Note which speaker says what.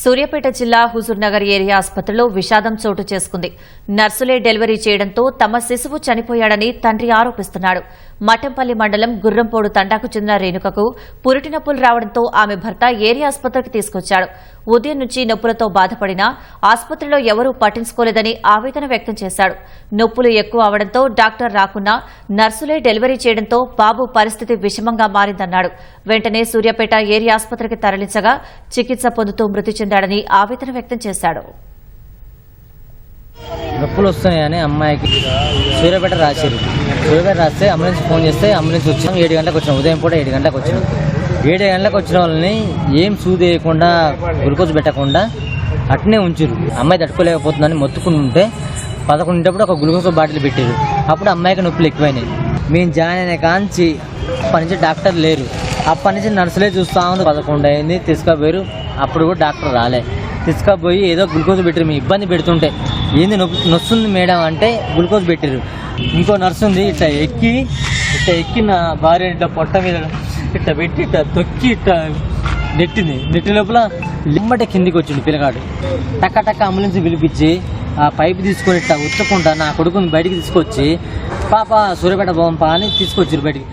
Speaker 1: సూర్యాపేట జిల్లా హుజూర్నగర్ ఏరియా ఆసుపత్రిలో విషాదం చోటు చేసుకుంది. నర్సులే డెలివరీ చేయడంతో తమ శిశువు చనిపోయాడని తండ్రి ఆరోపిస్తున్నాడు. మఠంపల్లి మండలం గుర్రంపోడు తండాకు చెందిన రేణుకకు పురిటి నొప్పులు రావడంతో ఆమె భర్త ఏరియా ఆసుపత్రికి తీసుకొచ్చాడు. ఉదయం నుంచి నొప్పులతో బాధపడినా ఆసుపత్రిలో ఎవరూ పట్టించుకోలేదని ఆవేదన వ్యక్తం చేశాడు. నొప్పులు ఎక్కువ అవడంతో డాక్టర్ రాకున్నా నర్సులే డెలివరీ చేయడంతో బాబు పరిస్థితి విషమంగా మారిందన్నాడు. వెంటనే సూర్యాపేట ఏరియా ఆసుపత్రికి తరలించగా చికిత్స పొందుతూ మృతి చెందాడని ఆవేదన వ్యక్తం చేశాడు.
Speaker 2: నొప్పులు వస్తున్నాయని అమ్మాయికి సూర్యాపేట రాశారు. సూర్యాపేట రాస్తే అంబులెన్స్ ఫోన్ చేస్తే అంబులెన్స్ వచ్చినాం ఏడు గంటలకు వచ్చినాం ఉదయం పూట ఏడు గంటలకు వచ్చినాం. ఏడు గంటలకు వచ్చిన వాళ్ళని ఏం సూది వేయకుండా గ్లూకోజ్ పెట్టకుండా అట్నే ఉంచారు అమ్మాయి తట్టుకోలేకపోతుందని మొత్తుకుని ఉంటే పదకొండేటప్పుడు ఒక గ్లూకోజ్ బాటిల్ పెట్టారు అప్పుడు అమ్మాయికి నొప్పులు ఎక్కువైనాయి. మేము జాయిన్ అయిన కాంచి అప్పటి నుంచి డాక్టర్ లేరు. అప్పటి నుంచి నర్సులే చూస్తా ఉంది పదకొండు అయింది తీసుకుపోయారు. అప్పుడు కూడా డాక్టర్ రాలే. తీసుకపోయి ఏదో గ్లూకోజ్ పెట్టారు మీ ఇబ్బంది పెడుతుంటే. ఏంది నొప్పి నొస్తుంది మేడం అంటే గ్లూకోజ్ పెట్టారు ఇంకో నర్స్ ఉంది ఇట్లా ఎక్కి ఇట్లా ఎక్కి నా భార్య ఇట్లా పొట్ట మీద ఇట్లా పెట్టి ఇట్లా తొక్కి ఇట్లా నెట్టింది. నెట్టి లోపల లిమ్మట కిందికి వచ్చిండు పిల్లగాడు. టక్క టక్క అంబులెన్స్ పిలిపించి ఆ పైపు తీసుకొని ఇట్లా ఉచ్చకుండా నా కొడుకుని బయటికి తీసుకొచ్చి పాప సూర్యపేట పోంపా అని తీసుకొచ్చారు బయటికి.